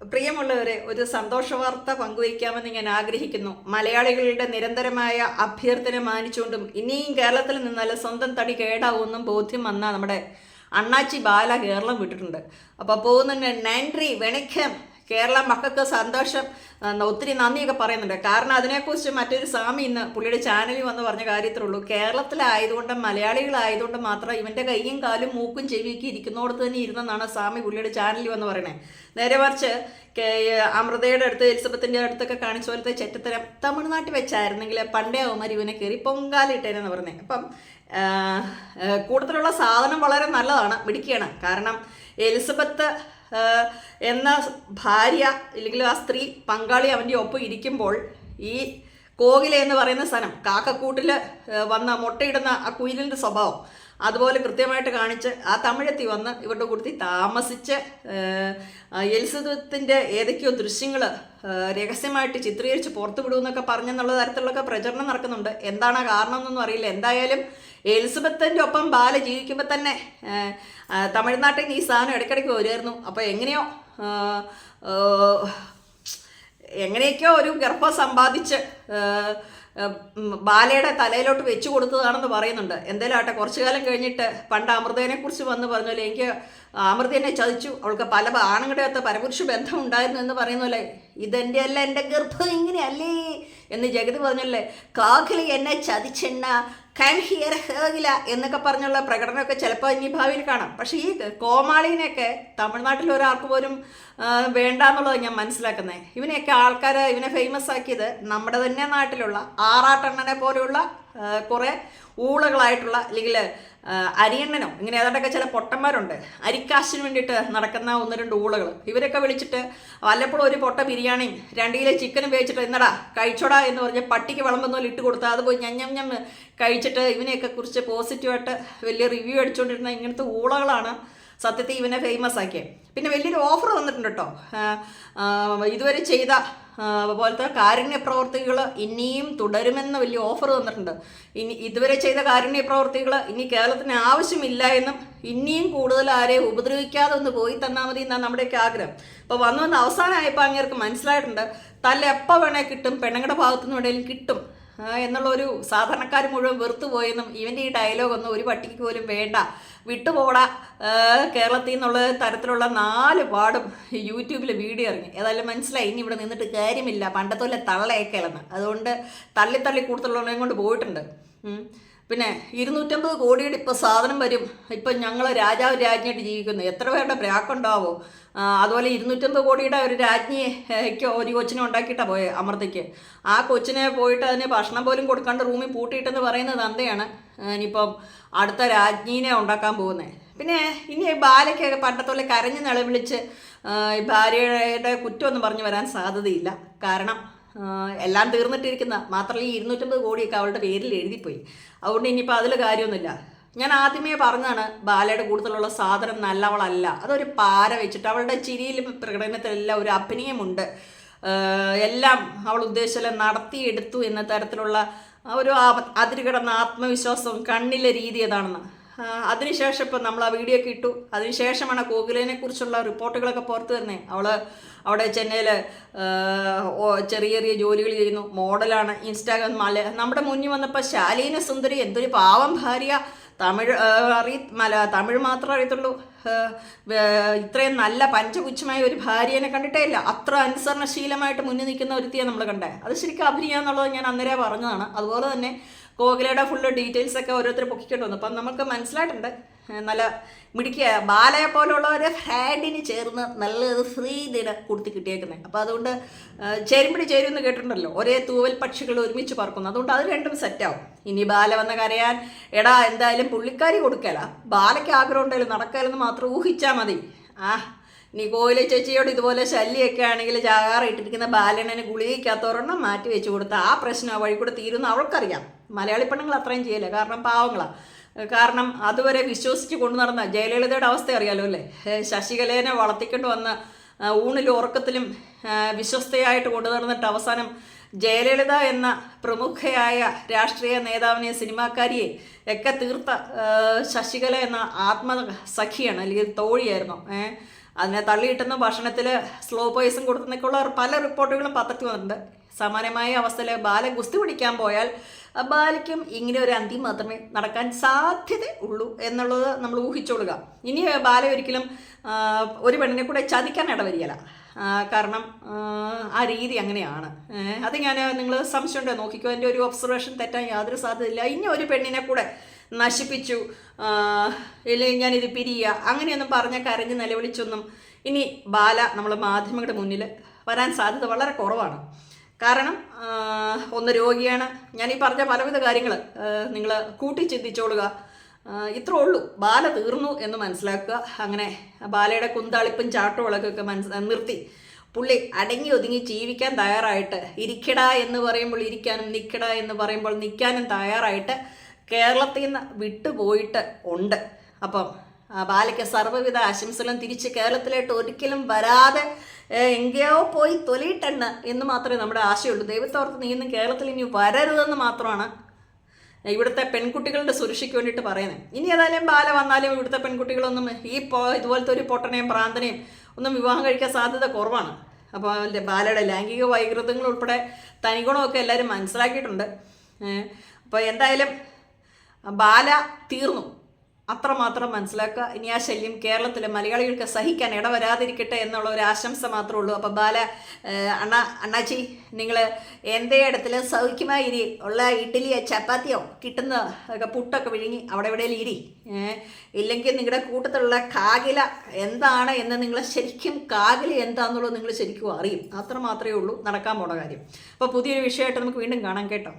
പ്രിയമുള്ളവരെ ഒരു സന്തോഷ വാർത്ത പങ്കുവയ്ക്കാമെന്ന് ഞാൻ ആഗ്രഹിക്കുന്നു. മലയാളികളുടെ നിരന്തരമായ അഭ്യർത്ഥന മാനിച്ചുകൊണ്ടും ഇനിയും കേരളത്തിൽ നിന്നാൽ സ്വന്തം തടി കേടാവുമെന്നും ബോധ്യം വന്ന നമ്മുടെ അണ്ണാച്ചി ബാല കേരളം വിട്ടിട്ടുണ്ട്. അപ്പോൾ പോകുന്ന നൻട്രി വെണക്കം കേരള മക്കൾക്ക് സന്തോഷം ഒത്തിരി നന്ദിയൊക്കെ പറയുന്നുണ്ട്. കാരണം അതിനെക്കുറിച്ച് മറ്റൊരു സ്വാമി ഇന്ന് പുള്ളിയുടെ ചാനലിൽ വന്ന് പറഞ്ഞ കാര്യത്തിലുള്ളൂ കേരളത്തിലായതുകൊണ്ട് മലയാളികളായതുകൊണ്ട് മാത്രം ഇവന്റെ കൈയും കാലും മൂക്കും ചെവിയൊക്കെ ഇരിക്കുന്നോടത്ത് തന്നെ ഇരുന്നെന്നാണ് സ്വാമി പുള്ളിയുടെ ചാനലിൽ വന്ന് പറയണേ. നേരെ മറിച്ച് അമൃതയുടെ അടുത്ത് എലിസബത്തിന്റെ അടുത്തൊക്കെ കാണിച്ച പോലത്തെ ചെറ്റത്തരം തമിഴ്നാട്ടിൽ വെച്ചായിരുന്നെങ്കിൽ പണ്ടേ അവന്മാർ ഇവനെ കയറി പൊങ്കാലിട്ടേനെന്ന് പറഞ്ഞേ. അപ്പം കൂടുതലുള്ള സാധനം വളരെ നല്ലതാണ് മിടിക്കുകയാണ് കാരണം എലിസബത്ത് എന്ന ഭാര്യ ഇല്ലെങ്കിൽ ആ സ്ത്രീ പങ്കാളി അവന്റെ ഒപ്പം ഇരിക്കുമ്പോൾ ഈ കോകില എന്ന് പറയുന്ന സ്ഥലം കാക്കക്കൂട്ടിൽ വന്ന മുട്ടയിടുന്ന ആ കുയിലിന്റെ സ്വഭാവം. അതുപോലെ കൃത്യമായിട്ട് കാണിച്ച് ആ തമിഴെത്തി വന്ന് ഇവരുടെ കൂട്ടത്തിൽ താമസിച്ച് എലിസബത്തിന്റെ ഏതൊക്കെയോ ദൃശ്യങ്ങൾ രഹസ്യമായിട്ട് ചിത്രീകരിച്ച് പുറത്തു വിടുമെന്നൊക്കെ പറഞ്ഞെന്നുള്ള തരത്തിലൊക്കെ പ്രചരണം നടക്കുന്നുണ്ട്. എന്താണ് കാരണം എന്നൊന്നും അറിയില്ല. എന്തായാലും എലിസബത്തിന്റെ ഒപ്പം ബാല ജീവിക്കുമ്പോൾ തന്നെ തമിഴ്നാട്ടിൽ നിന്ന് ഈ സാധനം ഇടയ്ക്കിടയ്ക്ക് വരുമായിരുന്നു. അപ്പോൾ എങ്ങനെയോ എങ്ങനെയൊക്കെയോ ഒരു ഗർഭം സമ്പാദിച്ച് ബാലയുടെ തലയിലോട്ട് വെച്ചു കൊടുത്തതാണെന്ന് പറയുന്നുണ്ട്. എന്തായാലും ആട്ടെ കുറച്ചു കാലം കഴിഞ്ഞിട്ട് പണ്ട് അമൃതേനെ കുറിച്ച് വന്ന് പറഞ്ഞല്ലോ എനിക്ക് അമൃതേനെ ചതിച്ചു. അവൾക്ക് പല ആണുങ്ങളുടെ പരപുരുഷ ബന്ധം ഉണ്ടായിരുന്നു എന്ന് പറയുന്നല്ലേ ഇതെന്റെ അല്ല എന്റെ ഗർഭം ഇങ്ങനെയല്ലേ? എന്ന് ജഗതി പറഞ്ഞല്ലേ കാക്കിലി എന്നെ ചതിച്ചെണ്ണ കൺ ഹിയർ ഹേഗില എന്നൊക്കെ പറഞ്ഞുള്ള പ്രകടനമൊക്കെ ചിലപ്പോൾ ഇനി ഭാവിയിൽ കാണാം. പക്ഷേ ഈ കോമാളിനെയൊക്കെ തമിഴ്നാട്ടിൽ ഒരാൾക്ക് പോലും വേണ്ട എന്നുള്ളത് ഞാൻ മനസ്സിലാക്കുന്നത് ഇവനെയൊക്കെ ആൾക്കാർ ഇവനെ ഫേമസ് ആക്കിയത് നമ്മുടെ തന്നെ നാട്ടിലുള്ള ആറാട്ടണ്ണനെ പോലെയുള്ള കുറേ ഊളകളായിട്ടുള്ള അല്ലെങ്കിൽ അരിയണ്ണനോ ഇങ്ങനെ ഏതാണ്ടൊക്കെ ചില പൊട്ടന്മാരുണ്ട്. അരിക്കാശിന് വേണ്ടിയിട്ട് നടക്കുന്ന ഒന്ന് രണ്ട് ഊളകൾ ഇവരൊക്കെ വിളിച്ചിട്ട് വല്ലപ്പോഴും ഒരു പൊട്ട ബിരിയാണിയും രണ്ട് കിലോ ചിക്കനും വേവിച്ചിട്ട് എന്നടാ കഴിച്ചോടാ എന്ന് പറഞ്ഞ് പട്ടിക്ക് വിളമ്പുന്ന പോലെ ഇട്ട് കൊടുത്താൽ അത് പോയി ഞഞ്ഞം ഞം കഴിച്ചിട്ട് ഇവനെയൊക്കെ കുറിച്ച് പോസിറ്റീവായിട്ട് വലിയ റിവ്യൂ അടിച്ചുകൊണ്ടിരുന്ന ഇങ്ങനത്തെ ഊളകളാണ് സത്യത്തിൽ ഇവനെ ഫേമസ് ആക്കിയേ. പിന്നെ വലിയൊരു ഓഫർ വന്നിട്ടുണ്ട് കേട്ടോ ഇതുവരെ ചെയ്ത പോലത്തെ കാരുണ്യ പ്രവർത്തികൾ ഇനിയും തുടരുമെന്ന് വലിയ ഓഫർ തന്നിട്ടുണ്ട് ഇനി ഇതുവരെ ചെയ്ത കാരുണ്യ പ്രവർത്തികൾ ഇനി കേരളത്തിന് ആവശ്യമില്ല എന്നും ഇനിയും കൂടുതൽ ആരെയും ഉപദ്രവിക്കാതെ ഒന്ന് പോയി തന്നാൽ മതി എന്നാണ് നമ്മുടെയൊക്കെ ആഗ്രഹം. അപ്പോൾ വന്നു വന്ന് അവസാനമായപ്പോൾ അങ്ങേർക്ക് മനസ്സിലായിട്ടുണ്ട്. തല്ല എപ്പോൾ വേണേൽ കിട്ടും പെണ്ണുങ്ങളുടെ ഭാഗത്തുനിന്ന് വേണേലും കിട്ടും. എന്നുള്ള ഒരു സാധാരണക്കാർ മുഴുവൻ വെറുത്തു പോയെന്നും ഇവന്റെ ഈ ഡയലോഗ് ഒന്നും ഒരു പട്ടിക്ക് പോലും വേണ്ട. വിട്ടുപോടാ കേരളത്തിൽ നിന്നുള്ള തരത്തിലുള്ള നാല് പാടും യൂട്യൂബിൽ വീഡിയോ ഇറങ്ങി. ഏതായാലും മനസ്സിലായി ഇനി ഇവിടെ നിന്നിട്ട് കാര്യമില്ല. പണ്ടത്തെ പോലെ തള്ളയേക്കലെന്ന് അതുകൊണ്ട് തള്ളി തള്ളി കൂടുതലുള്ളവനെ കൊണ്ട് പോയിട്ടുണ്ട്. പിന്നെ ഇരുന്നൂറ്റമ്പത് കോടിയുടെ ഇപ്പോൾ സാധനം വരും. ഇപ്പം ഞങ്ങൾ രാജാവ് രാജ്ഞിയായിട്ട് ജീവിക്കുന്നു. എത്ര പേരുടെ പ്രാക്കുണ്ടാവോ? ആ, അതുപോലെ ഇരുന്നൂറ്റമ്പത് കോടിയുടെ ഒരു രാജ്ഞിക്ക് ഒരു കൊച്ചിനെ ഉണ്ടാക്കിയിട്ടാണ് പോയത് അമൃതയ്ക്ക്. ആ കൊച്ചിനെ പോയിട്ട് അതിന് ഭക്ഷണം പോലും കൊടുക്കാണ്ട് റൂമിൽ പൂട്ടിയിട്ടെന്ന് പറയുന്നത് അന്തയാണ് ഇനിയിപ്പം അടുത്ത രാജ്ഞീനെ ഉണ്ടാക്കാൻ പോകുന്നത് പിന്നെ ഇനി ഈ ബാലയ്ക്ക് പണ്ടത്തോലെ കരഞ്ഞ് നിലവിളിച്ച് ഭാര്യയുടെ കുറ്റമൊന്നും പറഞ്ഞു വരാൻ സാധ്യതയില്ല. കാരണം എല്ലാം തീർന്നിട്ടിരിക്കുന്ന മാത്രമല്ല ഈ ഇരുന്നൂറ്റമ്പത് കോടിയൊക്കെ അവളുടെ പേരിൽ എഴുതിപ്പോയി. അതുകൊണ്ട് ഇനിയിപ്പോൾ അതിൽ കാര്യമൊന്നുമില്ല. ഞാൻ ആദ്യമേ പറഞ്ഞാണ് ബാലയുടെ കൂടുതലുള്ള സാധനം നല്ലവളല്ല. അതൊരു പാര വെച്ചിട്ട് അവളുടെ ചിരിയിലും പ്രകടനത്തിലെല്ലാം ഒരു അഭിനയമുണ്ട്. എല്ലാം അവൾ ഉദ്ദേശിച്ചെല്ലാം നടത്തിയെടുത്തു എന്ന തരത്തിലുള്ള ഒരു അതിരുകിടന്ന ആത്മവിശ്വാസവും കണ്ണിലെ രീതി ഏതാണെന്ന്. അതിനുശേഷം ഇപ്പം നമ്മൾ ആ വീഡിയോ ഒക്കെ ഇട്ടു. അതിനുശേഷമാണ് കോകിലിനെ കുറിച്ചുള്ള റിപ്പോർട്ടുകളൊക്കെ പുറത്തു വരുന്നത് അവൾ അവിടെ ചെന്നൈയിൽ ചെറിയ ചെറിയ ജോലികൾ ചെയ്യുന്നു. മോഡലാണ് ഇൻസ്റ്റാഗ്രാം മല നമ്മുടെ മുന്നിൽ വന്നപ്പോൾ ശാലീന സുന്ദരി എന്തൊരു പാവം ഭാര്യ. തമിഴ് അറി മല തമിഴ് മാത്രമേ അറിയത്തുള്ളൂ. ഇത്രയും നല്ല പഞ്ചപുച്ഛമായ ഒരു ഭാര്യനെ കണ്ടിട്ടേ ഇല്ല. അത്ര അനുസരണശീലമായിട്ട് മുന്നിൽ നിൽക്കുന്ന ഒരുത്തിയാണ് നമ്മൾ കണ്ടേ. അത് ശരിക്കും അഭിനയാന്നുള്ളത് ഞാൻ അന്നേരെ പറഞ്ഞതാണ്. അതുപോലെ തന്നെ കോകിലയുടെ ഫുള്ള് ഡീറ്റെയിൽസ് ഒക്കെ ഓരോരുത്തർ പൊക്കിക്കൊണ്ട് വന്നു. അപ്പം നമുക്ക് മനസ്സിലായിട്ടുണ്ട് നല്ല മിടിക്കുക ബാലയെ പോലുള്ളവർ ഫാഡിന് ചേർന്ന് നല്ലൊരു ഫ്രീ ദിന കൊടുത്ത് കിട്ടിയേക്കുന്നത് അപ്പോൾ അതുകൊണ്ട് ചേരുമ്പിടി ചേരും എന്ന് കേട്ടിട്ടുണ്ടല്ലോ. ഒരേ തൂവൽ പക്ഷികൾ ഒരുമിച്ച് പറക്കുന്നു. അതുകൊണ്ട് അത് രണ്ടും സെറ്റാവും ഇനി ബാല വന്ന് കരയാൻ എടാ എന്തായാലും പുള്ളിക്കാരി കൊടുക്കല. ബാലയ്ക്ക് ആഗ്രഹം ഉണ്ടെങ്കിലും നടക്കാലെന്ന് മാത്രം ഊഹിച്ചാൽ മതി. ആ ഇനി കോയിലെ ചേച്ചിയോട് ഇതുപോലെ ശല്യമൊക്കെ ആണെങ്കിൽ ചാകാറിട്ടിരിക്കുന്ന ഇട്ടിരിക്കുന്ന ബാലനെ ഗുളികയ്ക്കകത്തൊരെണ്ണം മാറ്റി വെച്ച് കൊടുത്ത ആ പ്രശ്നം ആ വഴി കൂടെ തീരുന്ന അവൾക്കറിയാം. മലയാളി പെണ്ണുങ്ങൾ അത്രയും ചെയ്യില്ല. കാരണം പാവങ്ങളാണ് കാരണം അതുവരെ വിശ്വസിച്ച് കൊണ്ടു നടന്ന ജയലളിതയുടെ അവസ്ഥ അറിയാലോ അല്ലേ? ശശികലേനെ വളർത്തിക്കൊണ്ട് വന്ന ഊണിലും ഉറക്കത്തിലും വിശ്വസ്തയായിട്ട് കൊണ്ടു നടന്നിട്ട് അവസാനം ജയലളിത എന്ന പ്രമുഖയായ രാഷ്ട്രീയ നേതാവിനെ സിനിമാക്കാരിയെ ഒക്കെ തീർത്ത ശശികല എന്ന ആത്മസഖിയാണ് അല്ലെങ്കിൽ തോഴിയായിരുന്നു. ഏഹ് അതിനെ തള്ളിയിട്ടുന്ന ഭക്ഷണത്തിൽ സ്ലോ പോയിസൺ കൊടുത്തെന്നൊക്കെയുള്ള പല റിപ്പോർട്ടുകളും പത്രത്തിൽ വന്നിട്ടുണ്ട്. സമാനമായ അവസ്ഥയിൽ ബാല ഗുസ്തി പിടിക്കാൻ പോയാൽ ബാലയ്ക്കും ഇങ്ങനെ ഒരു അന്തി മാത്രമേ നടക്കാൻ സാധ്യത ഉള്ളൂ എന്നുള്ളത് നമ്മൾ ഊഹിച്ചോളുക. ഇനി ബാല ഒരിക്കലും ഒരു പെണ്ണിനെ കൂടെ ചതിക്കാൻ ഇടവരികയില്ല. കാരണം ആ, രീതി അങ്ങനെയാണ്. അത് ഞാൻ നിങ്ങൾ സംശയമുണ്ടോ? നോക്കിക്കോ എന്റെ ഒരു ഒബ്സർവേഷൻ തെറ്റാൻ യാതൊരു സാധ്യതയില്ല. ഇനി ഒരു പെണ്ണിനെ കൂടെ നശിപ്പിച്ചു. ഇല്ലെങ്കിൽ ഞാനിത് പിരിയുക അങ്ങനെയൊന്നും പറഞ്ഞ കരഞ്ഞ് നിലവിളിച്ചൊന്നും ഇനി ബാല നമ്മൾ മാധ്യമങ്ങളുടെ മുന്നിൽ വരാൻ സാധ്യത വളരെ കുറവാണ്. കാരണം ഒന്ന് രോഗിയാണ്. ഞാൻ ഈ പറഞ്ഞ പലവിധ കാര്യങ്ങൾ നിങ്ങൾ കൂട്ടി ചിന്തിച്ചോളുക. ഇത്രേ ഉള്ളൂ. ബാല തീർന്നു എന്ന് മനസ്സിലാക്കുക. അങ്ങനെ ബാലയുടെ കുന്താളിപ്പും ചാട്ടുകളൊക്കെ മനസ് നിർത്തി. പുള്ളി അടങ്ങി ഒതുങ്ങി ജീവിക്കാൻ തയ്യാറായിട്ട് ഇരിക്കടാ എന്ന് പറയുമ്പോൾ ഇരിക്കാനും നിൽക്കടാ എന്ന് പറയുമ്പോൾ നിൽക്കാനും തയ്യാറായിട്ട് കേരളത്തിൽ നിന്ന് വിട്ടുപോയിട്ട് ഉണ്ട്. അപ്പം ബാലയ്ക്ക് സർവവിധ ആശംസകളും തിരിച്ച് കേരളത്തിലോട്ട് ഒരിക്കലും വരാതെ എങ്കയോ പോയി തൊലിയിട്ടെണ്ണ് എന്ന് മാത്രമേ നമ്മുടെ ആശയുള്ളൂ. ദൈവത്തോർത്ത് നീ ഇന്നും കേരളത്തിൽ ഇനി വരരുതെന്ന് മാത്രമാണ് ഇവിടുത്തെ പെൺകുട്ടികളുടെ സുരക്ഷയ്ക്ക് വേണ്ടിയിട്ട് പറയുന്നത്. ഇനി ഏതായാലും ബാല വന്നാലും ഇവിടുത്തെ പെൺകുട്ടികളൊന്നും ഈ പോ ഇതുപോലത്തെ ഒരു പൊട്ടനെയും പ്രാന്തനെയും ഒന്നും വിവാഹം കഴിക്കാൻ സാധ്യത കുറവാണ്. അപ്പോൾ അവന്റെ ബാലയുടെ ലൈംഗിക വൈകൃതങ്ങൾ ഉൾപ്പെടെ തനിഗുണമൊക്കെ എല്ലാവരും മനസ്സിലാക്കിയിട്ടുണ്ട്. അപ്പോൾ എന്തായാലും ബാല തീർന്നു. അത്രമാത്രം മനസ്സിലാക്കുക. ഇനി ആ ശല്യം കേരളത്തിലെ മലയാളികൾക്ക് സഹിക്കാൻ ഇടവരാതിരിക്കട്ടെ എന്നുള്ള ഒരു ആശംസ മാത്രമേ ഉള്ളൂ. അപ്പം ബാല അണ്ണ അണ്ണാച്ചി നിങ്ങൾ എന്തേ ഇടത്തിൽ സൗഖ്യമായി ഉള്ള ഇഡ്ഡലിയോ ചപ്പാത്തിയോ കിട്ടുന്ന ഒക്കെ പുട്ടൊക്കെ വിഴുങ്ങി അവിടെ എവിടെയെങ്കിലും ഇരി. ഇല്ലെങ്കിൽ നിങ്ങളുടെ കൂട്ടത്തിലുള്ള കാകില എന്താണ് എന്ന് നിങ്ങൾ ശരിക്കും കാകില എന്താണെന്നുള്ളത് നിങ്ങൾ ശരിക്കും അറിയും. അത്ര മാത്രമേ ഉള്ളൂ. നടക്കാൻ പോണ കാര്യം. അപ്പോൾ പുതിയൊരു വിഷയമായിട്ട് നമുക്ക് വീണ്ടും കാണാം കേട്ടോ.